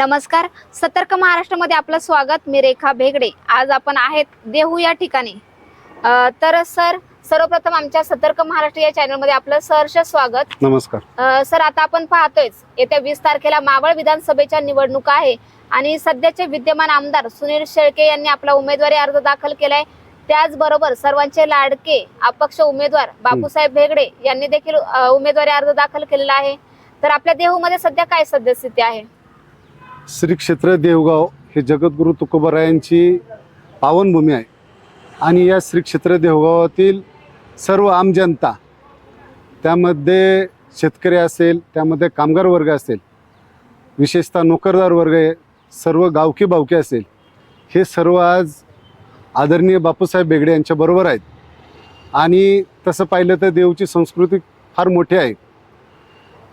नमस्कार सतर्क महाराष्ट्रामध्ये आपलं स्वागत. मी रेखा भेगडे. आज आपण आहेत देहू या ठिकाणी. तर सर सर्वप्रथम आमच्या सतर्क महाराष्ट्र या चॅनलमध्ये आपलं सहर्ष स्वागत. नमस्कार. सर आता आपण पाहतोयच येत्या वीस तारखेला मावळ विधानसभेच्या निवडणुका आहे आणि सध्याचे विद्यमान आमदार सुनील शेळके यांनी आपला उमेदवारी अर्ज दाखल केलाय. त्याचबरोबर सर्वांचे लाडके अपक्ष उमेदवार बापूसाहेब भेगडे यांनी देखील उमेदवारी अर्ज दाखल केलेला आहे. तर आपल्या देहूमध्ये सध्या काय सद्यस्थिती आहे? श्री क्षेत्र देवगाव हे जगद्गुरू तुकोबरायांची पावनभूमी आहे. आणि या श्री क्षेत्र देवगावातील सर्व आम जनता त्यामध्ये शेतकरी असेल त्यामध्ये कामगार वर्ग असेल विशेषतः नोकरदार वर्ग आहे सर्व गावकी बावकी असेल हे सर्व आज आदरणीय बापूसाहेब बेगडे यांच्याबरोबर आहेत. आणि तसं पाहिलं तर देवची संस्कृती फार मोठी आहे.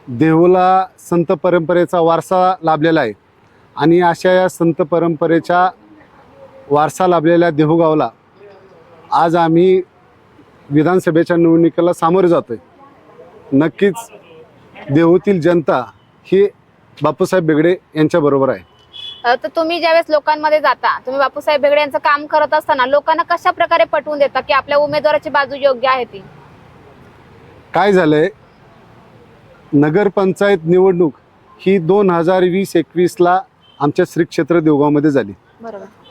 देहूला संत परंपरेचा वारसा लाभलेला आहे. आणि अशा या संत परंपरेच्या वारसा लाभलेल्या देहूगावला आज आम्ही विधानसभेच्या निवडणुकीला सामोरे जातो आहे नक्कीच देहूतील जनता ही बापूसाहेब बेगडे यांच्याबरोबर आहे. तर तुम्ही ज्यावेळेस लोकांमध्ये जाता तुम्ही बापूसाहेब बेगडे यांचं काम करत असताना लोकांना कशा प्रकारे पटवून देता की आपल्या उमेदवाराची बाजू योग्य आहे ती? काय झालंय? नगरपंचायत निवडणूक ही दोन हजार वीस एकवीसला आमच्या श्री क्षेत्र देवगावमध्ये झाली.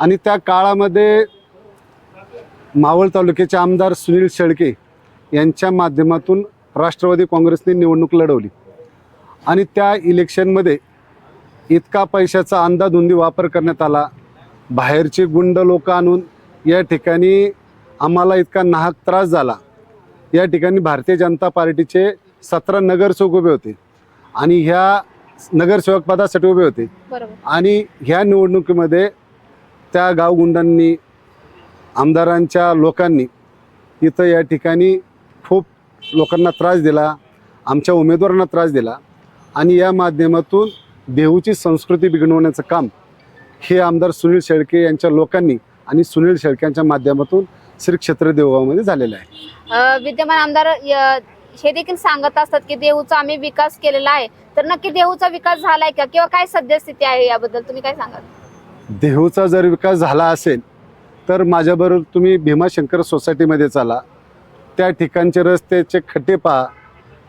आणि त्या काळामध्ये मावळ तालुक्याचे आमदार सुनील शेळके यांच्या माध्यमातून राष्ट्रवादी काँग्रेसने निवडणूक लढवली. आणि त्या इलेक्शनमध्ये इतका पैशाचा अंदाधुंदी वापर करण्यात आला. बाहेरचे गुंड लोक आणून या ठिकाणी आम्हाला इतका नाहक त्रास झाला. या ठिकाणी भारतीय जनता पार्टीचे सतरा नगरसेवक उभे होते. आणि ह्या नगरसेवक पदासाठी उभे होते. बरोबर. आणि ह्या निवडणुकीमध्ये त्या गावगुंडांनी आमदारांच्या लोकांनी इथं या ठिकाणी खूप लोकांना त्रास दिला आमच्या उमेदवारांना त्रास दिला आणि या माध्यमातून देहूची संस्कृती बिघडवण्याचं काम हे आमदार सुनील शेळके यांच्या लोकांनी आणि सुनील शेळके यांच्या माध्यमातून श्री क्षेत्र देवगावमध्ये झालेलं आहे. विद्यमान आमदार हे देखील सांगत असतात की देहूचा आम्ही विकास केलेला आहे. तर नक्की देहूचा विकास झालाय का? किंवा काय सद्यस्थिती आहे याबद्दल? तुम्ही काय सांगाल? देहूचा जर विकास झाला असेल तर माझ्याबरोबर तुम्ही भीमाशंकर सोसायटीमध्ये चाला. त्या ठिकाणचे रस्त्याचे खड्डे पहा.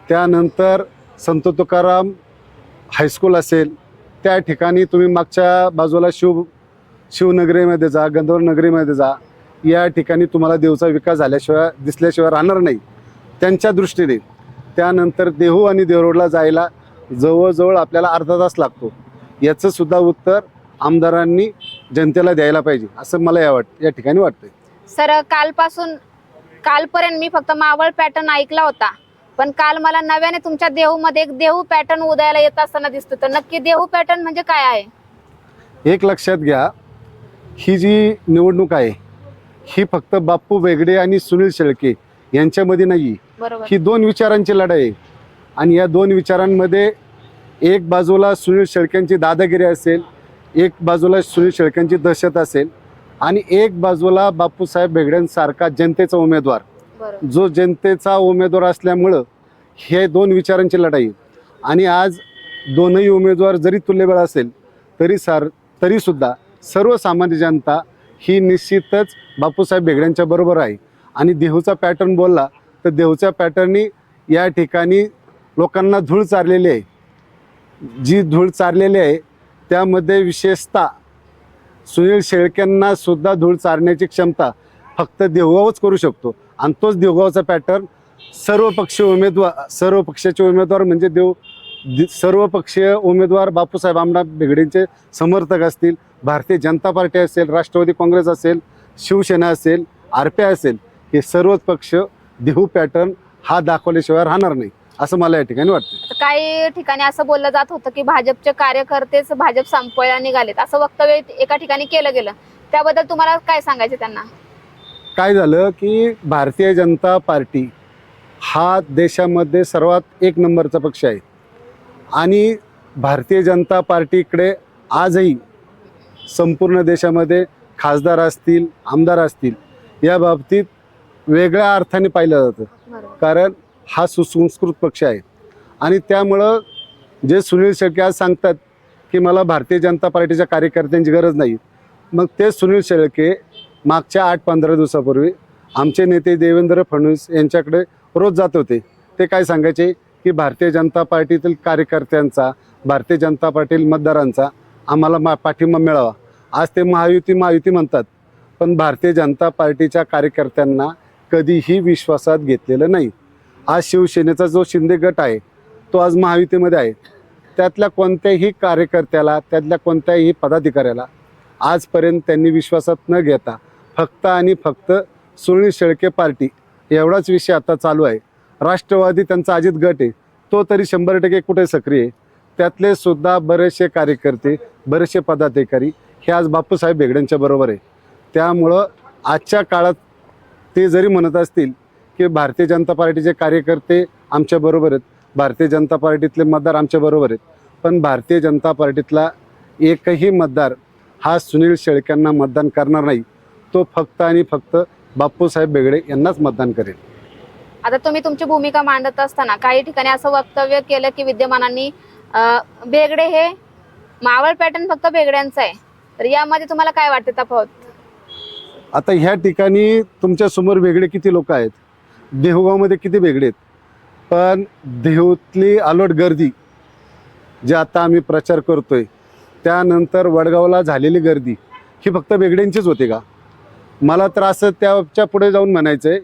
त्यानंतर संत तुकाराम हायस्कूल असेल. त्या ठिकाणी तुम्ही मागच्या बाजूला शिव शिवनगरीमध्ये जा गंधर्व नगरीमध्ये जा. या ठिकाणी तुम्हाला देवचा विकास झाल्याशिवाय दिसल्याशिवाय राहणार नाही. त्यांच्या दृष्टीने त्यानंतर देहू आणि देवरोडला जायला जवळजवळ आपल्याला अर्धा तास लागतो. याचं सुद्धा उत्तर आमदारांनी जनतेला द्यायला पाहिजे असं मला या वाट या ठिकाणी वाटतंय. सर कालपासून कालपर्यंत मी फक्त मावळ पॅटर्न ऐकला होता पण काल मला नव्याने तुमच्या देहूमध्ये एक देहू पॅटर्न उदयाला येत असताना दिसतो तर नक्की देहू पॅटर्न म्हणजे काय आहे? एक लक्षात घ्या ही जी निवडणूक आहे ही फक्त बाप्पू बेगडे आणि सुनील शेळके यांच्यामध्ये नाही. बरोबर. ही दोन विचारांची लढाई आहे. आणि या दोन विचारांमध्ये एक बाजूला सुनील शेळक्यांची दादागिरी असेल एक बाजूला सुनील शेळक्यांची दहशत असेल आणि एक बाजूला बापूसाहेब बेगड्यांसारखा जनतेचा उमेदवार. जो जनतेचा उमेदवार असल्यामुळं हे दोन विचारांची लढाई. आणि आज दोनही उमेदवार जरी तुल्यबळ असेल तरी सार तरीसुद्धा सर्वसामान्य जनता ही निश्चितच बापूसाहेब बेगड्यांच्या बरोबर आहे. आणि देहूचा पॅटर्न बोलला तर देहूच्या पॅटर्ननी या ठिकाणी लोकांना धूळ चारलेली आहे. जी धूळ चारलेली आहे त्यामध्ये विशेषतः सुनील शेळक्यांना सुद्धा धूळ चारण्याची क्षमता फक्त देवगावच करू शकतो. आणि तोच देवगावचा पॅटर्न सर्व पक्षीय उमेदवार सर्व पक्षाचे उमेदवार म्हणजे देव सर्व पक्षीय उमेदवार बापूसाहेब आमदार बेगडेंचे समर्थक असतील भारतीय जनता पार्टी असेल राष्ट्रवादी काँग्रेस असेल शिवसेना असेल आर पी आय असेल हे सर्वच पक्ष देहू पॅटर्न हा दाखवल्याशिवाय राहणार नाही असं मला या ठिकाणी वाटतं काही ठिकाणी असं बोललं जात होतं की भाजपचे कार्यकर्तेच भाजप संपवायला निघालेत. असं वक्तव्य एका ठिकाणी केलं गेलं. त्याबद्दल तुम्हाला काय सांगायचं त्यांना? काय झालं की भारतीय जनता पार्टी हा देशामध्ये सर्वात एक नंबरचा पक्ष आहे. आणि भारतीय जनता पार्टीकडे आजही संपूर्ण देशामध्ये खासदार असतील आमदार असतील या बाबतीत वेगळ्या अर्थाने पाहिलं जातं. कारण हा सुसंस्कृत पक्ष आहे. आणि त्यामुळं जे सुनील शेट्टी आज सांगतात की मला भारतीय जनता पार्टीच्या कार्यकर्त्यांची गरज नाही. मग ते सुनील शेळके मागच्या आठ पंधरा दिवसापूर्वी आमचे नेते देवेंद्र फडणवीस यांच्याकडे रोज जात होते. ते काय सांगायचे की भारतीय जनता पार्टीतील कार्यकर्त्यांचा भारतीय जनता पार्टी मतदारांचा आम्हाला मा पाठिंबा मिळावा. आज ते महायुती महायुती म्हणतात. पण भारतीय जनता पार्टीच्या कार्यकर्त्यांना कधीही विश्वासात घेतलेलं नाही. आज शिवसेनेचा जो शिंदे गट आहे तो आज महायुतीमध्ये आहे. त्यातल्या कोणत्याही कार्यकर्त्याला त्यातल्या कोणत्याही पदाधिकाऱ्याला आजपर्यंत त्यांनी विश्वासात न घेता फक्त आणि फक्त सुनील शेळके पार्टी एवढाच विषय आता चालू आहे. राष्ट्रवादी त्यांचा अजित गट आहे तो तरी शंभर टक्के कुठे सक्रिय आहे? त्यातले सुद्धा बरेचसे कार्यकर्ते बरेचसे पदाधिकारी हे आज बापूसाहेब बेगड्यांच्या बरोबर आहे. त्यामुळं आजच्या काळात ते जरी म्हणत असतील की भारतीय जनता पार्टीचे कार्यकर्ते आमच्याबरोबर आहेत. भारतीय जनता पार्टीतले मतदार आमच्याबरोबर आहेत. पण भारतीय जनता पार्टीतला एकही मतदार हा सुनील शेळक्यांना मतदान करणार नाही. तो फक्त आणि फक्त बाप्पूसाहेब बेगडे यांनाच मतदान करेल. आता तुम्ही तुमची भूमिका मांडत असताना काही ठिकाणी असं वक्तव्य केलं की विद्यमानांनी बेगडे हे मावळ पॅटर्न फक्त बेगड्यांचा आहे. तर यामध्ये तुम्हाला काय वाटते तफावत? आता ह्या ठिकाणी तुमच्यासमोर वेगळे किती लोक आहेत? देहूगावमध्ये किती वेगळे आहेत? पण देहूतली आलोट गर्दी जे आता आम्ही प्रचार करतोय त्यानंतर वडगावला झालेली गर्दी ही फक्त वेगळ्यांचीच होती का? मला तर असं त्याच्या पुढे जाऊन म्हणायचं आहे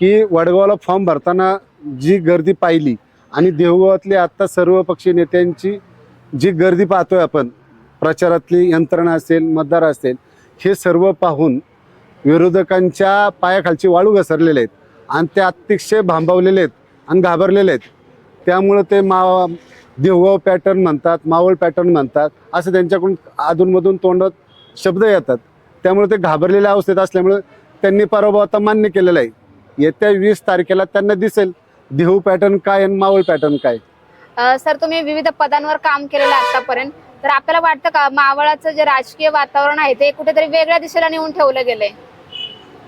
की वडगावला फॉर्म भरताना जी गर्दी पाहिली आणि देहूगावातली आत्ता सर्वपक्षी नेत्यांची जी गर्दी पाहतोय आपण प्रचारातली यंत्रणा असेल मतदार असेल हे सर्व पाहून विरोधकांच्या पायाखालची वाळू घसरलेले आहेत आणि ते अतिशय भांबवलेले आहेत आणि घाबरलेले आहेत. त्यामुळं ते मा देवगाव पॅटर्न म्हणतात मावळ पॅटर्न म्हणतात असं त्यांच्याकडून अधूनमधून तोंडात शब्द येतात. त्यामुळे ते घाबरलेल्या अवस्थेत असल्यामुळे त्यांनी पराभव आता मान्य केलेला आहे. येत्या वीस तारखेला त्यांना दिसेल देहू पॅटर्न काय आणि मावळ पॅटर्न काय. सर तुम्ही विविध पदांवर काम केलेलं आतापर्यंत. तर आपल्याला वाटतं का मावळाचं जे राजकीय वातावरण आहे ते कुठेतरी वेगळ्या दिशेला नेऊन ठेवलं गेलंय?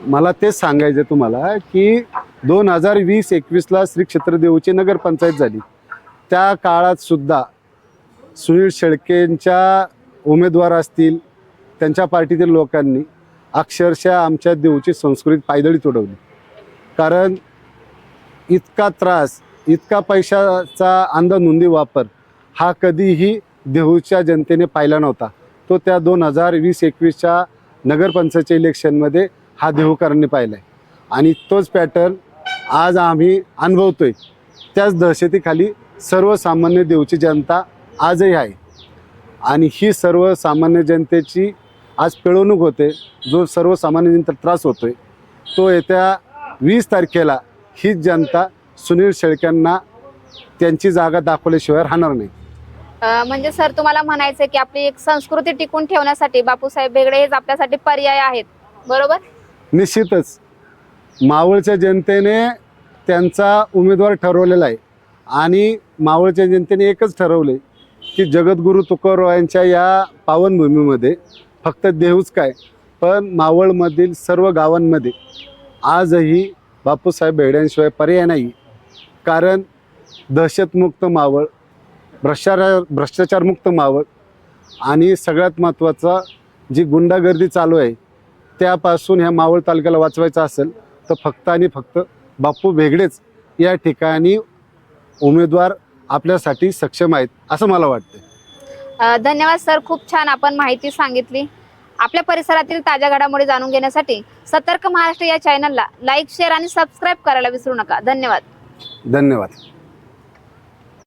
मला तेच सांगायचं आहे तुम्हाला की दोन हजार वीस एकवीसला श्री क्षेत्रदेवची नगरपंचायत झाली. त्या काळात सुद्धा सुनील शेळकेंच्या उमेदवार असतील त्यांच्या पार्टीतील लोकांनी अक्षरशः आमच्या देऊची संस्कृती पायदळी तुडवली. कारण इतका त्रास इतका पैशाचा अंधाधुंदी वापर हा कधीही देहूच्या जनतेने पाहिला नव्हता. तो त्या दोन हजार वीस एकवीसच्या नगरपंचायतच्या इलेक्शनमध्ये हा देहूकरांनी पाहिला आहे आणि तोच पॅटर्न आज आम्ही अनुभवतोय. त्याच दहशतीखाली सर्वसामान्य देवची जनता आजही आहे. आणि ही सर्वसामान्य जनतेची आज पिळवणूक होते. जो सर्वसामान्य जनता त्रास होतोय तो येत्या वीस तारखेला हीच जनता सुनील शेळक्यांना त्यांची जागा दाखवल्याशिवाय राहणार नाही. म्हणजे सर तुम्हाला म्हणायचं की आपली एक संस्कृती टिकून ठेवण्यासाठी बापूसाहेब बेगडे हेच आपल्यासाठी पर्याय आहेत. बरोबर? निश्चितच मावळच्या जनतेने त्यांचा उमेदवार ठरवलेला आहे. आणि मावळच्या जनतेने एकच ठरवले की जगद्गुरू तुकोरावांच्या या पावनभूमीमध्ये फक्त देहूच काय पण मावळमधील सर्व गावांमध्ये आजही बापूसाहेब बेड्यांशिवाय पर्याय नाही. कारण दहशतमुक्त मावळ भ्रष्टाचार भ्रष्टाचारमुक्त मावळ आणि सगळ्यात महत्त्वाचा जी गुंडागर्दी चालू आहे त्यापासून ह्या मावळ तालुक्याला वाचवायचं असेल तर फक्त आणि फक्त बापू भेगडेच या ठिकाणी उमेदवार आपल्यासाठी सक्षम आहेत असं मला वाटतं धन्यवाद सर खूप छान आपण माहिती सांगितली. आपल्या परिसरातील ताज्या घडामोडी जाणून घेण्यासाठी सतर्क महाराष्ट्र या चॅनलला लाईक शेअर आणि सबस्क्राईब करायला विसरू नका. धन्यवाद. धन्यवाद.